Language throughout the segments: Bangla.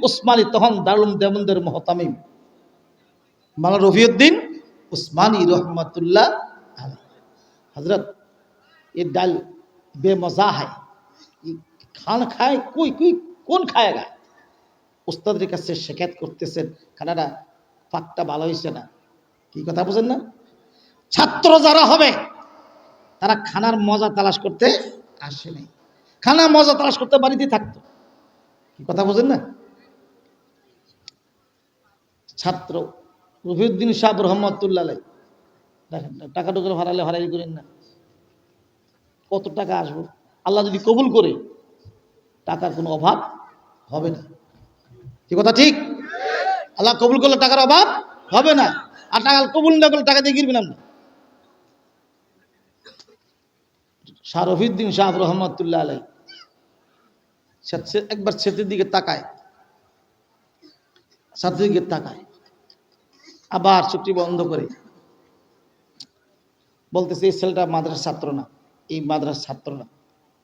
উসমানী তখন দারুল দেবন্দের মহতামিম মালা রফিউদ্দিন উসমানী রহমতুল্লাহ হজরত ये डाल बेमजा है ये খান খায় কই কই কোন খায়গা উস্তাদের কাছে শেখাত করতেছেন খানাটা পাকটা ভালো হয়েছে না কি কথা বুঝেন না ছাত্র যারা হবে তারা খানার মজা তালাশ করতে আসে নাই খানা মজা তালাশ করতে বাড়িতে থাকতো কি কথা বুঝেন না ছাত্র। রফিউদ্দিন সাহেব রহমতুল্লাহ। দেখেন, টাকা টুকরো হারালে হারাই করেন না। কত টাকা আসব? আল্লাহ যদি কবুল করে, টাকার কোনো অভাব হবে না। কি কথা ঠিক? আল্লাহ কবুল করলে টাকার অভাব হবে না। আর টাকা কবুল না করলে টাকা দিয়ে গিরবি না শাহ রফিউদ্দিন শাহ রহমতুল্লাহ আলাই একবার ছেলের দিকে তাকায়। ছাত্রের দিকে তাকায়। আবার চুক্তি বন্ধ করে বলতেছে, এই ছেলেটা মাদ্রাসার ছাত্র না, এই মাদ্রাসার ছাত্র না।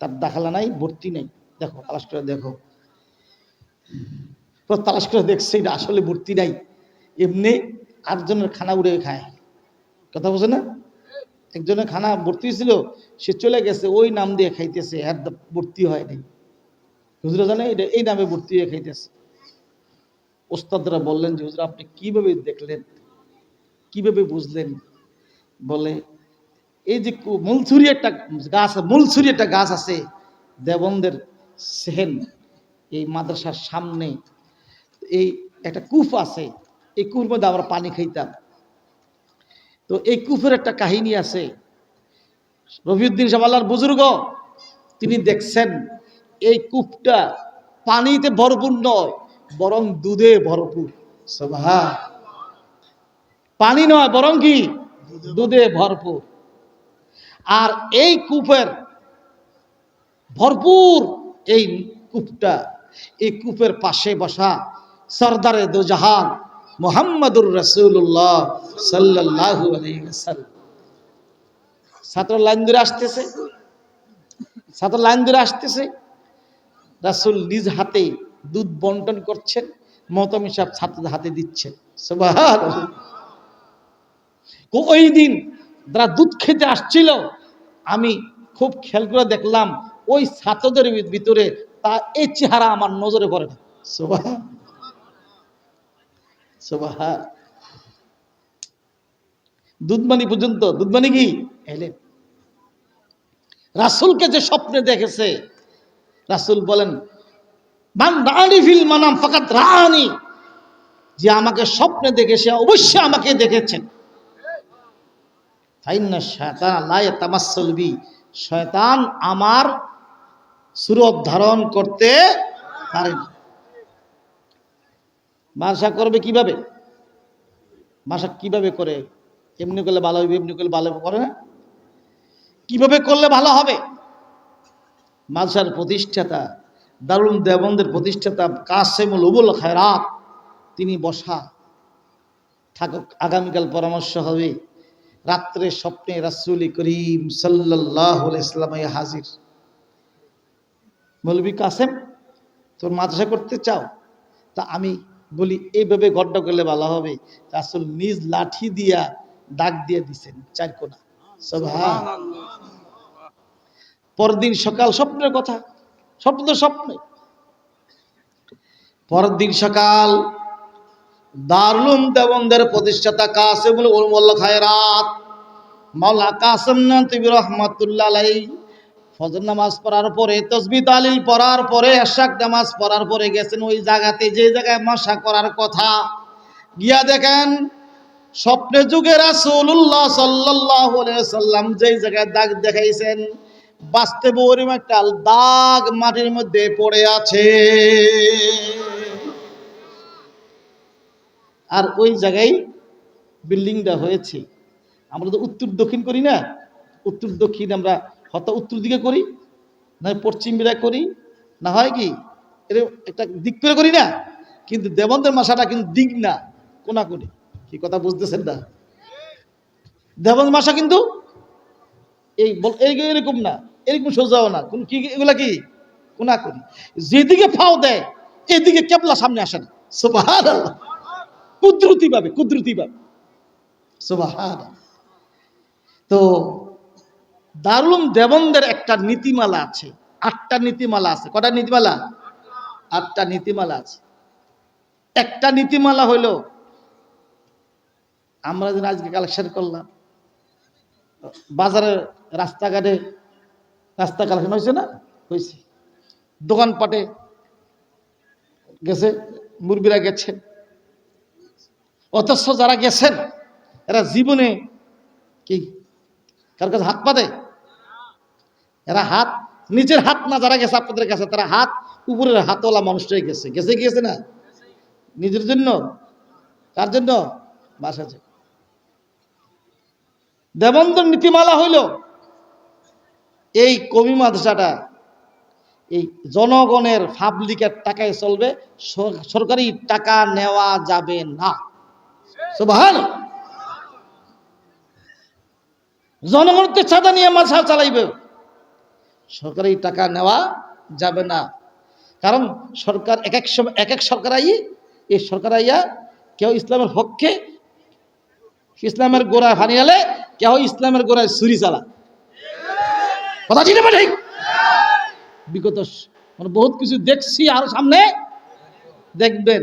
তার দাখালা নাই, ভর্তি নেই। দেখো, তালাশ করে দেখো। তালাশ করে দেখছে, এটা আসলে ভর্তি নাই। এমনি আটজনের খানা উড়ে খায়। কথা বলছে না? একজনের খানা ভর্তি ছিল সে চলে গেছে, ওই নাম দিয়ে খাইতেছে, আর ভর্তি হয় নাই। হুজুরা জানে, এটা এই নামে ভর্তি হয়ে খাইতেছে। ওস্তাদরা বললেন যে, হুজুর, আপনি কীভাবে দেখলেন? কীভাবে বুঝলেন? বলে, এই যে মুলছুরি একটা গাছ মুলছুরি একটা গাছ আছে দেবন্দের সেহেন, এই মাদ্রাসার সামনে, এই একটা কূপ আছে, এই কূপের মধ্যে আমরা পানি খাইতাম। তো এই কূপের একটা কাহিনী আছে। রফিউদ্দিন সাহেব আল্লাহর বুজুর্গ, তিনি দেখছেন, এই কূপটা পানিতে ভরপুর নয়, বরং দুধে ভরপুর। সভা পানি নয় বরং কি? দুধে ভরপুর। আর এই কূপের ভরপুর এই কূপটা, এই কূপের পাশে বসা সর্দারে দুজাহান মোহাম্মদুর রসুল্লাহ সাল্লাহ ছাত্র লাইন ধরে আসতেছে? ছাত্র লাইন ধরে আসতেছে? রাসুল নিজ হাতে দুধ বন্টন করছেন মহতমি সাহেব ছাত্রদের হাতে দিচ্ছেন। সুবহানাল্লাহ। ওই দিন যারা দুধ খেতে আসছিল আমি খুব খেয়াল করে দেখলাম ওই ছাত্রদের ভিতরে তা এই চেহারা আমার নজরে পড়ে না। দুধমানি পর্যন্ত দুধমানি কি? এলেন রাসুলকে যে স্বপ্নে দেখেছে রাসুল বলেন মান রানি ফিল মানাম ফাকাত রানি যে আমাকে স্বপ্নে দেখে সে অবশ্যই আমাকে দেখেছেন। শয়তান আল্লাহ তামাসসুল বি। শয়তান আমার সুরত ধারণ করতে পারে না। মাসা করবে কীভাবে? মাসা কীভাবে করে? এমনি করলে ভালো হবে, এমনি করলে ভালো করে না? কীভাবে করলে ভালো হবে? মালসার প্রতিষ্ঠাতা, দারুল দেবন্দের প্রতিষ্ঠাতা কাসেমুল উবুল খায়রাত, তিনি বসা, থাকুক, আগামীকাল পরামর্শ হবে। রাত্রে স্বপ্নে রাসুলি করিম সাল্লাহ ইসলাম হাজির। মৌলবী কাসেম, তোর মাদ্রাসা করতে চাও? তা আমি বলি, এইভাবে গড্ড করলে ভালো হবে। রাসুল নিজ লাঠি দিয়া ডাক দিয়ে দিছেন, চার কোনা পরদিন সকাল স্বপ্নের কথা, স্বপ্ন স্বপ্নে। পরদিন সকাল দারুল দেবন্দের প্রতিষ্ঠাতা কাসেমুল উলমুল খায়রাত মাওলা কাসেম নবী রহমাতুল্লাহ আলাইহি। ফজর নামাজ পড়ার পরে, তসবি তালিল পড়ার পরে, এশাক নামাজ পড়ার পরে গেছেন ওই জায়গাতে, যে জায়গায় মশা করার কথা। গিয়া দেখেন, স্বপ্নে যুগে রাসূলুল্লাহ সাল্লাল্লাহু আলাইহি সাল্লাম যেই জায়গায় দাগ দেখাইছেন বাস্তবে একটা দাগ মাটির মধ্যে পড়ে আছে। আর ওই জায়গায় বিল্ডিংটা হয়েছে। আমরা তো উত্তর দক্ষিণ করি না? উত্তর দক্ষিণ আমরা হয়তো উত্তর দিকে করি, না পশ্চিম দিকে করি, না হয় কি এটা একটা দিক করে করি না? কিন্তু দেবন্দের মাসাটা কিন্তু দিক না কোনা করি কি কথা বুঝতেছেন না? দেবন্দ মাসা কিন্তু এই এরকম না, এরকম সোজাও না। কোন কি, এগুলা কি? কোনা করি যেদিকে ফাও দেয়, এদিকে কেবলা সামনে আসে না। সুবাহান আল্লাহ কুদরতি ভাবে কুদরতি ভাবে সুবাহান। তো দারুল দেবন্দের একটা নীতিমালা আছে। আটটা নীতিমালা আছে। কটা নীতিমালা? আটটা নীতিমালা আছে। একটা নীতিমালা হইল, আমরা যেন আজকে কালেকশন করলাম। বাজারে রাস্তাঘাটে, রাস্তা কালেকশন হয়েছে না? হয়েছে। দোকানপাটে গেছে মুরবিরা গেছে। অথচ যারা গেছেন, এরা জীবনে কি কার কাছে হাত পাতে এরা হাত, নিজের হাত না যারা গেছে আপনাদের কাছে, তারা হাত উপরের হাতওয়ালা মানুষটাই গেছে। গেছে গিয়েছে না? নিজের জন্য? কার জন্য? বাসাছে দেবন্দর নীতিমালা হইল, এই কবি মাদ্রাসাটা এই জনগণের পাবলিকের টাকায় চলবে, সরকারি টাকা নেওয়া যাবে না। সুবহান। জনগণকে চাঁদা নিয়ে মাছা চালাইবে। সরকারি টাকা নেওয়া যাবে না। কারণ সরকার এক এক সময় এক এক সরকার আই এই সরকার আইয়া কেউ ইসলামের পক্ষে ইসলামের গোড়ায় ফানিয়ালে কেউ ইসলামের গোড়ায় ছুরি চালা। কথা ঠিক না ঠিক বিগত মানে বহুত কিছু দেখছি আর সামনে দেখবেন।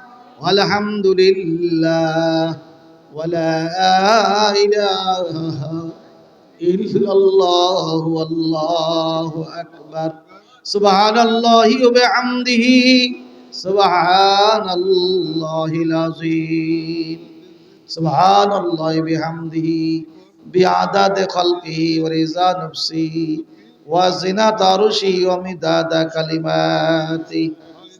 walhamdulillah ولا إله إلا الله والله أكبر سبحان الله وبحمده سبحان الله العظيم سبحان الله بحمده بعدد خلقه ورضا نفسه وزنة عرشه ومداد كلماته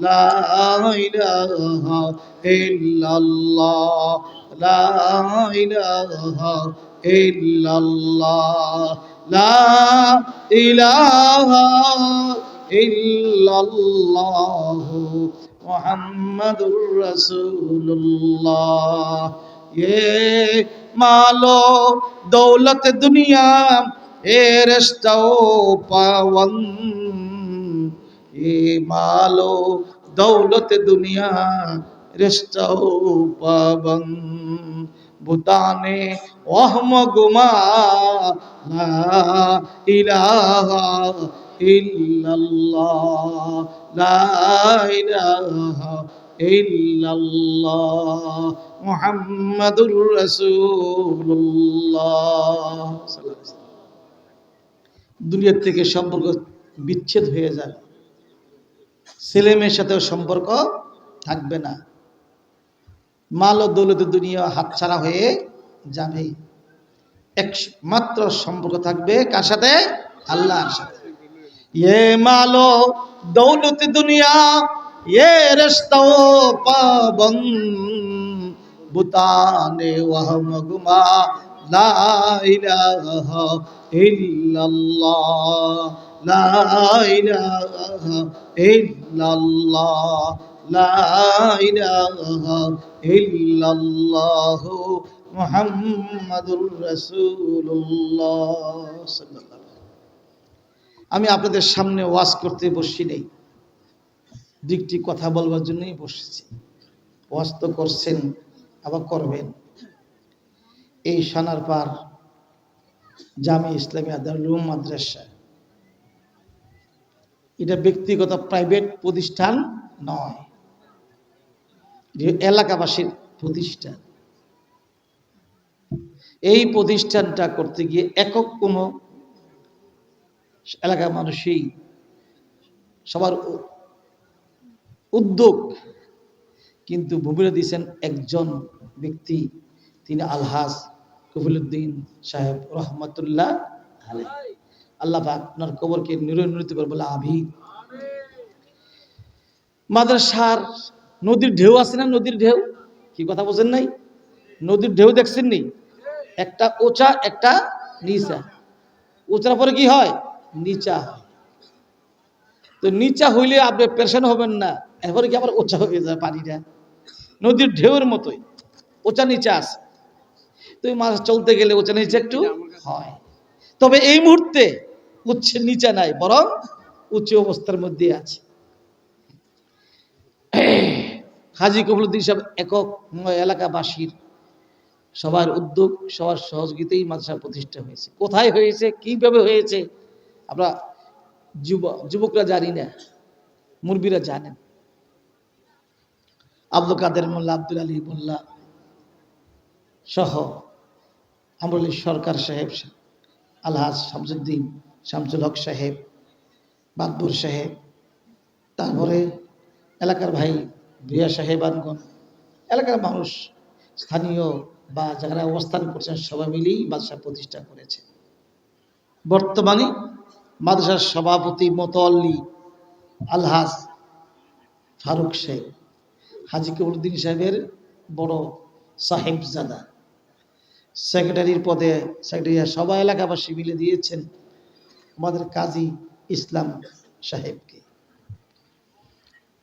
لا إله إلا الله لا إله إلا الله لا إله إلا الله محمد رسول الله یہ مالو دولت دنیا اے رشتہ پابند এ মালো দৌলত দুনিয়া রেস্টাও পাবং। ভুতানে অহম গুমা ইলাহা ইল্লাল্লাহ। লা ইলাহা ইল্লাল্লাহ। মুহাম্মাদুর রাসূলুল্লাহ। দুনিয়া থেকে সম্পর্ক বিচ্ছেদ হয়ে যায়। ছেলে মেয়ের সাথেও সম্পর্ক থাকবে না। মাল ও দৌলত দুনিয়া হাতছাড়া হয়ে যাবে। একমাত্র সম্পর্ক থাকবে কার সাথে? আল্লাহর সাথে। ইয়ে মালো দৌলত দুনিয়া, এ রেস্তাও পাবন। বুতানে ওহ গুমা, লা ইলাহা ইল্লাল্লাহ। লা আমি আপনাদের সামনে ওয়াজ করতে বসি নেই। দিকটি কথা বলবার জন্যই বসেছি। ওয়াজ তো করছেন, আবার করবেন। এই সানার পার জামি ইসলামী আদালুম মাদ্রাসা এটা ব্যক্তিগত প্রাইভেট প্রতিষ্ঠান নয়। এলাকাবাসীর প্রতিষ্ঠান। এই প্রতিষ্ঠানটা করতে গিয়ে একক কোনো এলাকার মানুষই সবার উদ্যোগ কিন্তু ভূমিকা দিয়েছেন একজন ব্যক্তি, তিনি আলহাজ কফিলুদ্দিন সাহেব রহমতুল্লাহ আলাই আল্লাহ পাক আপনার কবরকে নিরন্বিত করে বলে আভি মাদ্রাসার নদীর ঢেউ আছে না নদীর ঢেউ? কি কথা বলছেন নাই? নদীর ঢেউ দেখছেন নি? একটা ওচা একটা নিচা। ওচার পরে কি হয়? নিচা হয়। তো নিচা হইলে আপনি পেরেশান হবেন না। এবারে কি আবার ওচা হয়ে যায় পানিটা? নদীর ঢেউয়ের মতোই। ওচা নিচা আছে। তো মাছ চলতে গেলে ওচা নিচে একটু হয়। তবে এই মুহূর্তে উচ্ছে নিচে নাই, বরং উচ্চ অবস্থার মধ্যে আছে। হাজি কবলুদ্দিন সাহেব একক এলাকাবাসীর সবার উদ্যোগ, সবার সহযোগিতাই মাদ্রাসা প্রতিষ্ঠা হয়েছে। কোথায় হয়েছে, কীভাবে হয়েছে, আমরা যুব, যুবকরা জানি না মুরবিরা জানেন আব্দুল কাদের মোল্লা, আব্দুল আলী মোল্লা সহ আমরুল সরকার সাহেব, আলহাজ শামসুদ্দিন শামসুল হক সাহেব বাদবুর সাহেব, তারপরে এলাকার ভাই ভুয়া সাহেবানগণ। এলাকার মানুষ স্থানীয় বা যারা অবস্থান করছেন সবাই মিলেই মাদ্রাসা প্রতিষ্ঠা করেছে। বর্তমানে মাদ্রাসার সভাপতি মতল্লি আলহাজ ফারুক সাহেব, হাজি কবরুদ্দিন সাহেবের বড় সাহেবজাদা। সেক্রেটারির পদে সেক্রেটারি সবাই এলাকাবাসী মিলে দিয়েছেন। আমাদের কাজী ইসলাম সাহেবকে।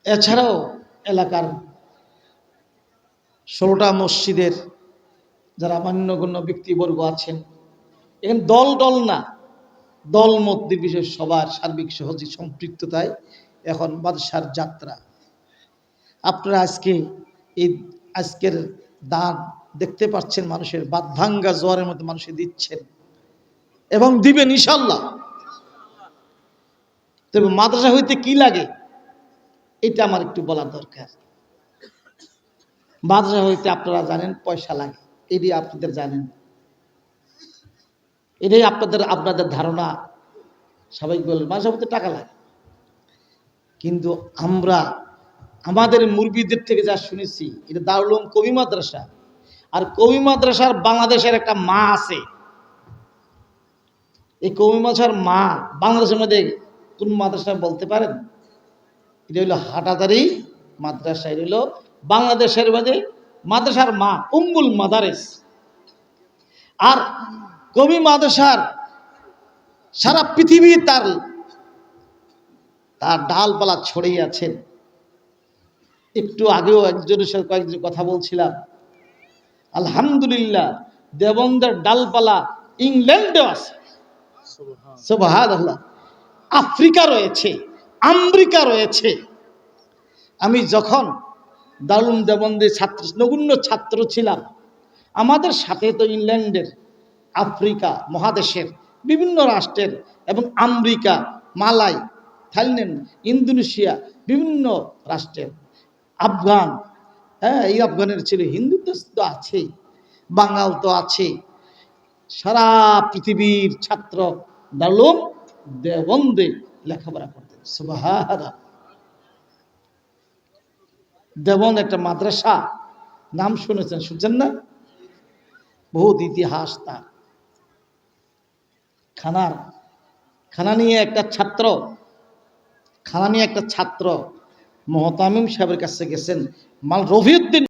এছাড়াও এলাকার ষোলোটা মসজিদের যারা মান্যগণ্য ব্যক্তিবর্গ আছেন, এখানে দল দল না, দল মত নির্বিশেষ সবার সার্বিক সহজে সম্পৃক্ততায় এখন বাদশার যাত্রা। আপনারা আজকে এই আজকের দান দেখতে পাচ্ছেন মানুষের বাদ ভাঙ্গা জোয়ারের মধ্যে মানুষে দিচ্ছেন। এবং দিবেন ইনশাল্লাহ তবে মাদ্রাসা হইতে কি লাগে? এটা আমার একটু বলা দরকার। মাদ্রাসা হইতে আপনারা জানেন পয়সা লাগে। এটি আপনাদের জানেন। এটাই আপনাদের আপনাদের ধারণা সবাই বলেন মাদ্রাসা হইতে টাকা লাগে। কিন্তু আমরা, আমাদের মুরবিদের থেকে যা শুনেছি, এটা দারুল উলুম কবি মাদ্রাসা। আর কবি মাদ্রাসার বাংলাদেশের একটা মা আছে। এই কবি মাদ্রাসার মা বাংলাদেশের মধ্যে কোন মাদ্রাসা বলতে পারেন? এটা হইল হাটাদারি মাদ্রাসা এটা হইল বাংলাদেশের মধ্যে মাদ্রাসার মা উম্মুল মাদারেস। আর কবি মাদ্রাসার সারা পৃথিবী তার তার ডালপালা ছড়িয়ে আছেন একটু আগেও একজনের সাথে কয়েকজন কথা বলছিলাম। আলহামদুলিল্লাহ দেবন্দের ডালপালা ইংল্যান্ডে আছে। সুবহানাল্লাহ। আফ্রিকা রয়েছে, আমেরিকা রয়েছে। আমি যখন দারুণ দেবন্দের ছাত্র, নগুণ্য ছাত্র ছিলাম, আমাদের সাথে তো ইংল্যান্ডের, আফ্রিকা মহাদেশের বিভিন্ন রাষ্ট্রের এবং আমেরিকা, মালাই, থাইল্যান্ড, ইন্দোনেশিয়া বিভিন্ন রাষ্ট্রের আফগান হ্যাঁ এই আফগানের ছিল হিন্দু তো আছেই, বাঙাল তো আছে সারা পৃথিবীর ছাত্র দারুম দেবন্দে লেখাপড়া করতেন। সুবাহারা দেবন একটা মাদ্রাসা, নাম শুনেছেন, শুনছেন না? বহুত ইতিহাস তার। খানার খানা নিয়ে একটা ছাত্র, খানা নিয়ে একটা ছাত্র মহতামিম সাহেবের কাছে গেছেন, মাল রফিউদ্দিন